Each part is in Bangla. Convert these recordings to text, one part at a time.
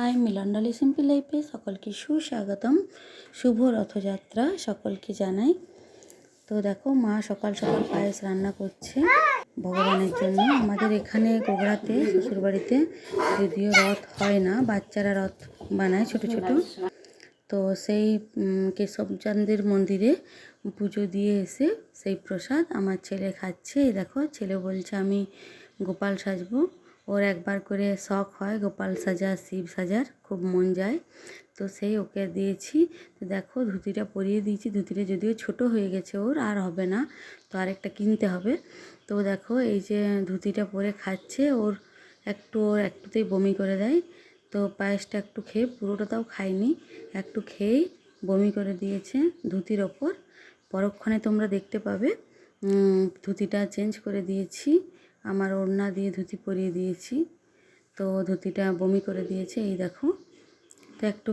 হাই মিলনডালি সিম্পল লাইফে সকলকে সুস্বাগতম। শুভ রথযাত্রা সকলকে জানাই। তো দেখো মা সকাল সকাল পায়েস রান্না করছে ভগবানের জন্য। আমাদের এখানে গোগড়াতে শ্বশুরবাড়িতে যদিও রথ হয় না বাচ্চারা রথ বানায় ছোট ছোট। তো সেই উম, কেশবচান্দের মন্দিরে পুজো দিয়ে এসে সেই প্রসাদ আমার ছেলে খাচ্ছে। দেখো ছেলে বলছে আমি গোপাল সাজবো। ওর একবার করে শখ হয়, গোপাল সাজা, শিব সাজার, খুব মন যায়। তো সেই ওকে দিয়েছি। তো দেখো, ধুতিটা পরিয়ে দিয়েছি। ধুতিটা যদিও ছোট হয়ে গেছে ওর, আর হবে না। তো আরেকটা কিনতে হবে। তো দেখো, এই যে ধুতিটা পরে খাচ্ছে, ওর একটু, ওর একটুতেই বমি করে দেয়। তো পায়েসটা একটু খেয়ে, পুরোটা তাও খায়নি একটু খেয়েই বমি করে দিয়েছে ধুতির ওপর। পরক্ষণে তোমরা দেখতে পাবে। ধুতিটা চেঞ্জ করে দিয়েছি। আমার ওড়না দিয়ে ধুতি পরিয়ে দিয়েছি। তো ধুতিটা বমি করে দিয়েছে, এই দেখো। তো একটু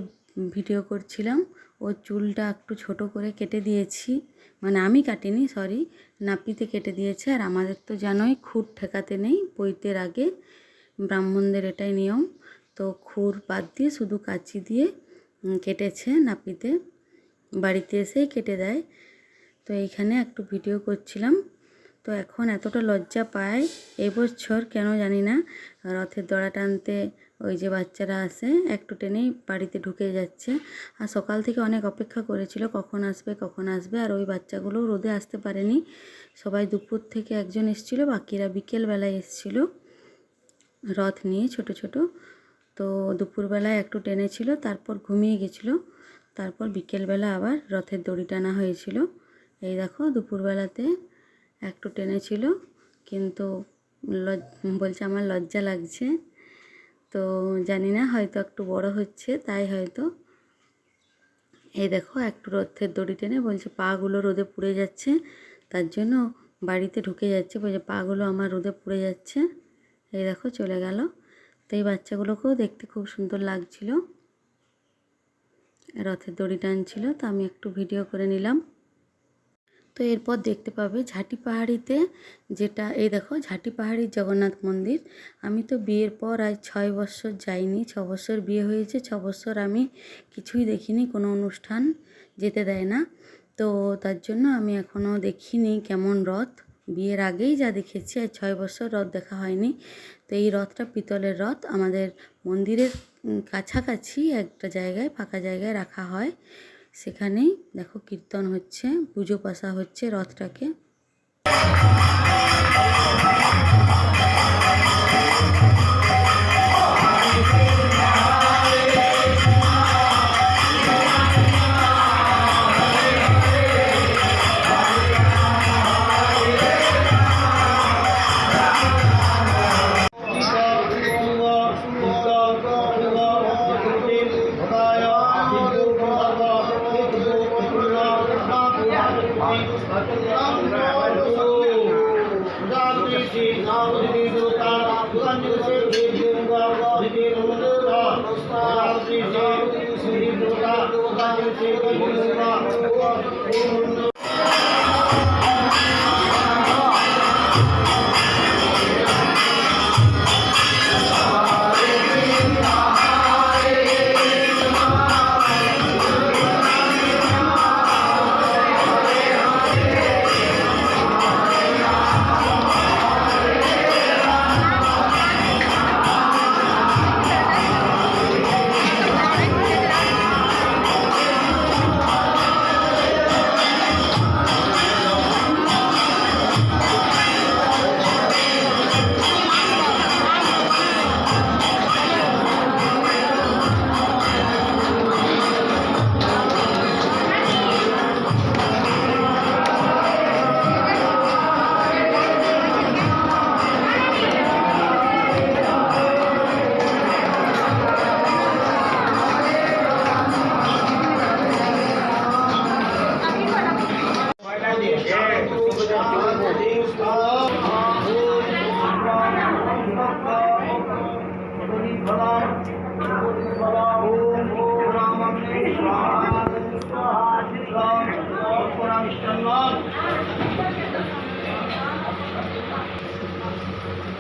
ভিডিও করছিলাম ওর চুলটা একটু ছোট করে কেটে দিয়েছি। মানে আমি কাটিনি সরি নাপিতে কেটে দিয়েছে। আর আমাদের তো জানোই, খুর ঠেকাতে নেই পৈতের আগে ব্রাহ্মণদের এটাই নিয়ম। তো খুর বাদ দিয়ে শুধু কাঁচি দিয়ে কেটেছে নাপিতে। বাড়িতে এসেই কেটে দেয়। তো এইখানে একটু ভিডিও করছিলাম। তো এখন এতটা লজ্জা পায় এবছর কেন জানি না। রথের দড়া টানতে ওই যে বাচ্চারা আসে একটু টেনেই বাড়িতে ঢুকে যাচ্ছে। আর সকাল থেকে অনেক অপেক্ষা করেছিল, কখন আসবে কখন আসবে, আর ওই বাচ্চাগুলো রোদে আসতে পারেনি। সবাই দুপুর থেকে একজন এসেছিল, বাকিরা বিকেলবেলায় এসেছিল রথ নিয়ে ছোট ছোট। তো দুপুরবেলায় একটু টেনেছিল, তারপর ঘুমিয়ে গেছিল, তারপর বিকেলবেলা আবার রথের দড়ি টানা হয়েছিল। এই দেখো, দুপুরবেলাতে একটু টেনেছিল কিন্তু লজ বলছে আমার লজ্জা লাগছে। তো জানি না, হয়তো একটু বড় হচ্ছে, তাই হয়তো। এই দেখো একটু রথের দড়ি টেনে বলছে, পাগুলো রোদে পুড়ে যাচ্ছে, তার জন্য বাড়িতে ঢুকে যাচ্ছে। বলছে, পাগুলো আমার রোদে পুড়ে যাচ্ছে। এই দেখো, চলে গেল। তো এই বাচ্চাগুলোকেও দেখতে খুব সুন্দর লাগছিল। রথের দড়ি টানছিল, তো আমি একটু ভিডিও করে নিলাম। তো এরপর দেখতে পাবে ঝাঁটি পাহাড়িতে যেটা, এই দেখো ঝাঁটি পাহাড়ির জগন্নাথ মন্দির। আমি তো বিয়ের পর আজ ছয় বছর যাইনি, ছ বছর বিয়ে হয়েছে, ছ বছর আমি কিছুই দেখিনি, কোনো অনুষ্ঠান যেতে দেয় না। তো তার জন্য আমি এখনও দেখিনি কেমন রথ। বিয়ের আগেই যা দেখেছি, আর ছয় বছর রথ দেখা হয়নি। তো এই রথটা পিতলের রথ। আমাদের মন্দিরের কাছাকাছি একটা জায়গায়, ফাঁকা জায়গায় রাখা হয়। সেখানেই দেখো কীর্তন হচ্ছে পুজো পাশা হচ্ছে রথটাকে।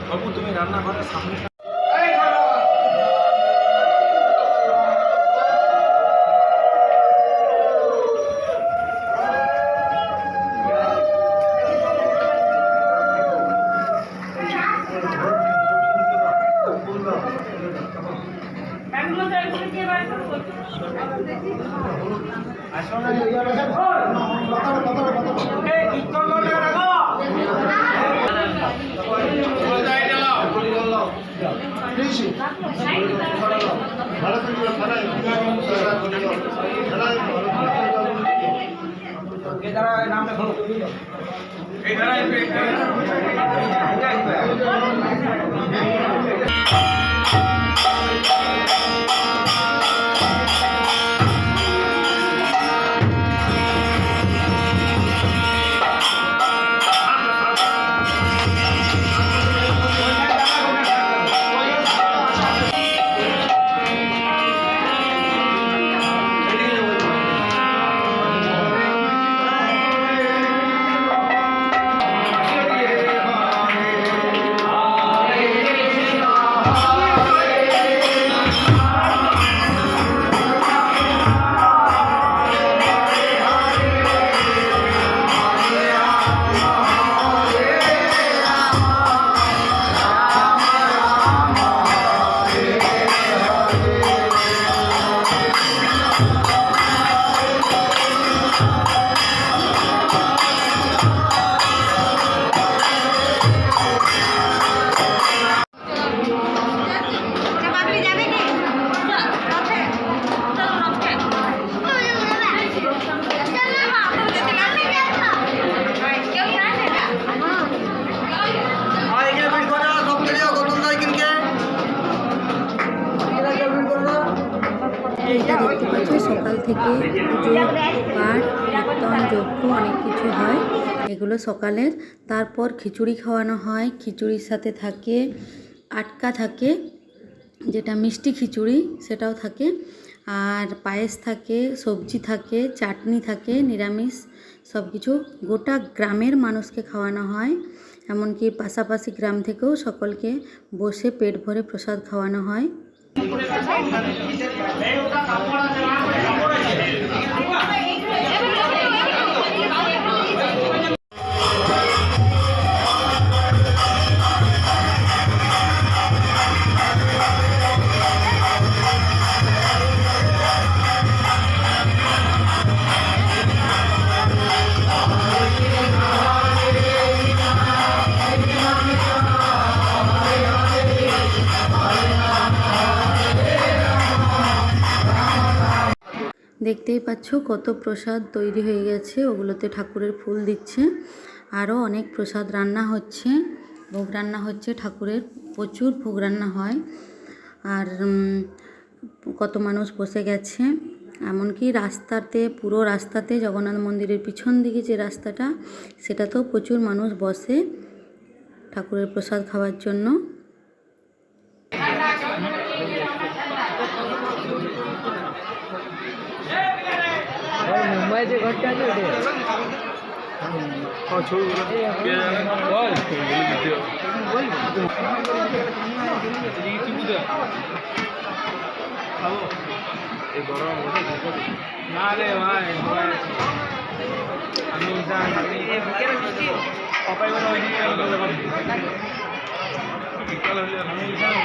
বাবু তুমি রান্নাঘরের সামনে এটা সকাল থেকে পুজো পাঠ কীর্তন যজ্ঞ অনেক কিছু হয় এগুলো সকালের। তারপর খিচুড়ি খাওয়ানো হয়, খিচুড়ির সাথে থাকে, আটকা থাকে, যেটা মিষ্টি খিচুড়ি সেটাও থাকে। আর পায়েস থাকে, সবজি থাকে, চাটনি থাকে, নিরামিষ সব কিছু গোটা গ্রামের মানুষকে খাওয়ানো হয়। এমনকি পাশাপাশি গ্রাম থেকেও সকলকে বসে পেট ভরে প্রসাদ খাওয়ানো হয়। ওটা কাপড় আছে কাপড় আছে দেখতেই পাচ্ছ কত প্রসাদ তৈরি হয়ে গেছে। ওগুলোতে ঠাকুরের ফুল দিচ্ছে। আরও অনেক প্রসাদ রান্না হচ্ছে। ভোগ রান্না হচ্ছে, ঠাকুরের প্রচুর ভোগ রান্না হয়। আর কত মানুষ বসে গেছে। এমনকি রাস্তাতে, পুরো রাস্তাতে, জগন্নাথ মন্দিরের পিছন দিকে যে রাস্তাটা, সেটাতেও প্রচুর মানুষ বসে ঠাকুরের প্রসাদ খাওয়ার জন্য মুম্বাই যে ঘরটা আছে ওটা না রে ভাই আমি পাপাই বলে ওই দিকে আমি জান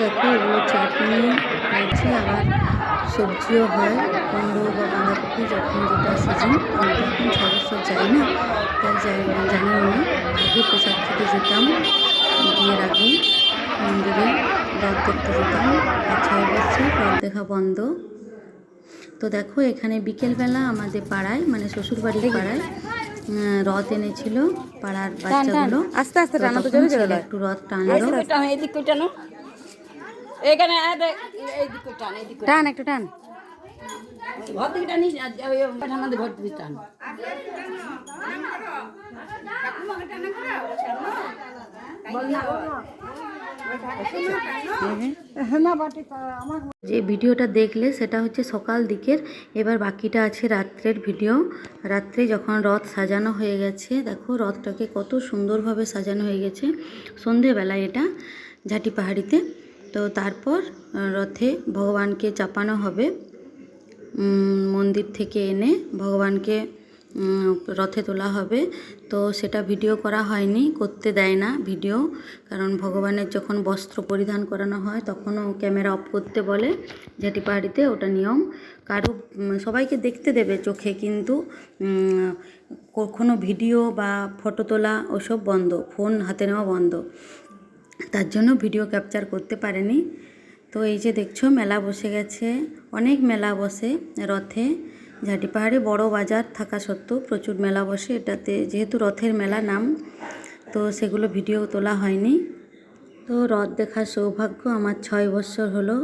দেখো, এগুলো চাটনি হয়েছে, আবার সবজিও হয়। কুমড়ো বা বাঁধাকপি যখন যেটা সিজন আমি তো এখন যাই না তাই জানিও না। আগে প্রসাদ খেতে যেতাম বিয়ের আগে মন্দিরে। রথ দেখতে যেতাম আর ছয় বছর রথ দেখা বন্ধ। তো দেখো এখানে বিকেলবেলা আমাদের পাড়ায় মানে শ্বশুরবাড়ির পাড়ায় রথ এনেছিল পাড়ার বাচ্চাগুলো। আস্তে আস্তে টানা তো জোরে জোরে একটু রথ টানলো। টান এদিক টানো। এখানে টান টান একটু টান। ঘর থেকে টানিস আর ঘর থেকে টান। বল না। যে ভিডিওটা দেখলে সেটা হচ্ছে সকাল দিকের, এবার বাকিটা আছে রাত্রের ভিডিও। রাত্রে যখন রথ সাজানো হয়ে গেছে, দেখো রথটাকে কত সুন্দরভাবে সাজানো হয়ে গেছে। সন্ধেবেলায় এটা ঝাঁটি পাহাড়িতে। তো তারপর রথে ভগবানকে চাপানো হবে। মন্দির থেকে এনে ভগবানকে রথে তোলা হবে। তো সেটা ভিডিও করা হয়নি, করতে দেয় না ভিডিও কারণ ভগবানের যখন বস্ত্র পরিধান করানো হয় তখনও ক্যামেরা অফ করতে বলে ঝাঁটি পাহাড়িতে ওটা নিয়ম। কারও সবাইকে দেখতে দেবে চোখে, কিন্তু কখনো ভিডিও বা ফটো তোলা ওসব বন্ধ ফোন হাতে নেওয়া বন্ধ। তার জন্য ভিডিও ক্যাপচার করতে পারেনি। তো এই যে দেখছ, মেলা বসে গেছে, অনেক মেলা বসে রথে। ঝাঁটি পাহাড়ে বড় বাজার থাকা সত্ত্বেও প্রচুর মেলা বসে। এটাতে যেহেতু রথের মেলা নাম, তো সেগুলো ভিডিও তোলা হয়নি। তো রথ দেখার সৌভাগ্য আমার ছয় বছর হলো,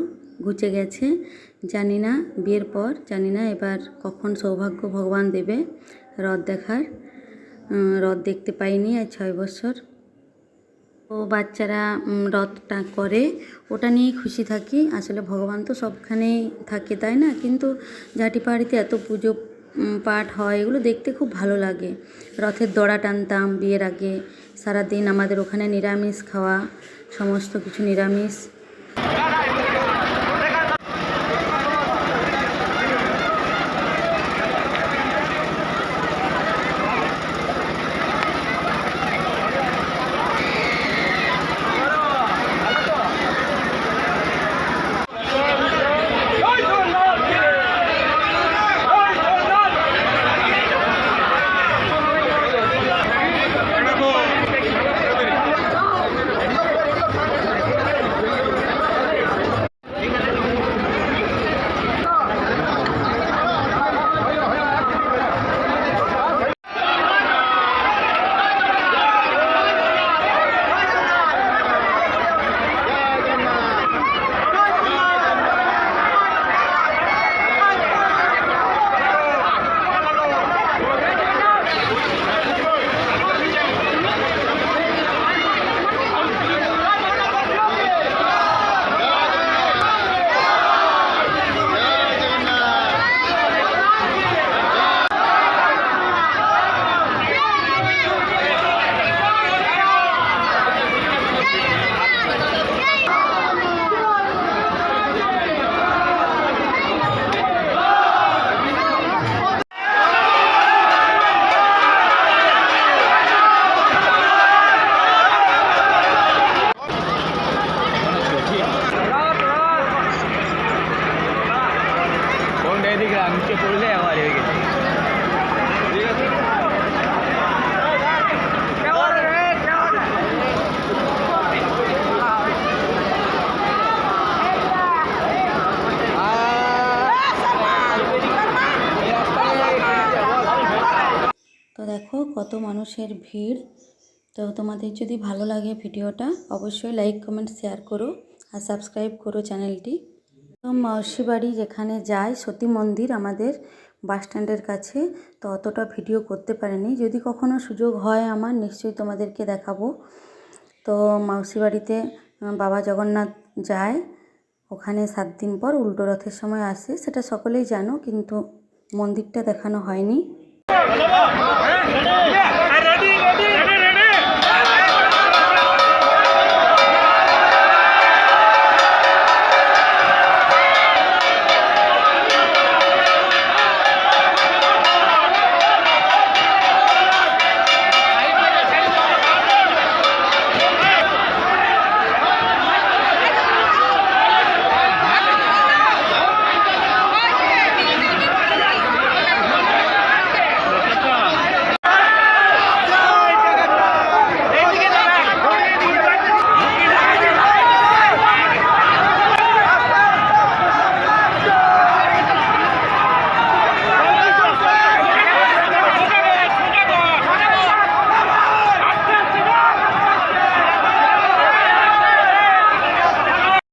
ঘুচে গেছে। জানি না বিয়ের পর, জানি না এবার কখন সৌভাগ্য ভগবান দেবে রথ দেখার। রথ দেখতে পাইনি আর ছয় বছর। তো বাচ্চারা রথটা করে, ওটা নিয়েই খুশি থাকি। আসলে ভগবান তো সবখানেই থাকে, তাই না? কিন্তু ঝাঁটি পাহাড়িতে এত পুজো পাঠ হয়, এগুলো দেখতে খুব ভালো লাগে। রথের দড়া টানতাম বিয়ের আগে, সারাদিন আমাদের ওখানে নিরামিষ খাওয়া, সমস্ত কিছু নিরামিষ। দেখো কত মানুষের ভিড়। তো তোমাদের যদি ভালো লাগে ভিডিওটা, অবশ্যই লাইক কমেন্ট শেয়ার করো আর সাবস্ক্রাইব করো চ্যানেলটি তো মাসি বাড়ি যেখানে যাই, সতী মন্দির আমাদের বাস স্ট্যান্ডের কাছে, তো অতটা ভিডিও করতে পারিনি। যদি কখনো সুযোগ হয় আমার, নিশ্চয়ই তোমাদেরকে দেখাবো। তো মাউসি বাড়িতে বাবা জগন্নাথ যায়, ওখানে সাত দিন পর উল্টো রথের সময় আসে, সেটা সকলেই জানো, কিন্তু মন্দিরটা দেখানো হয়নি। Yeah.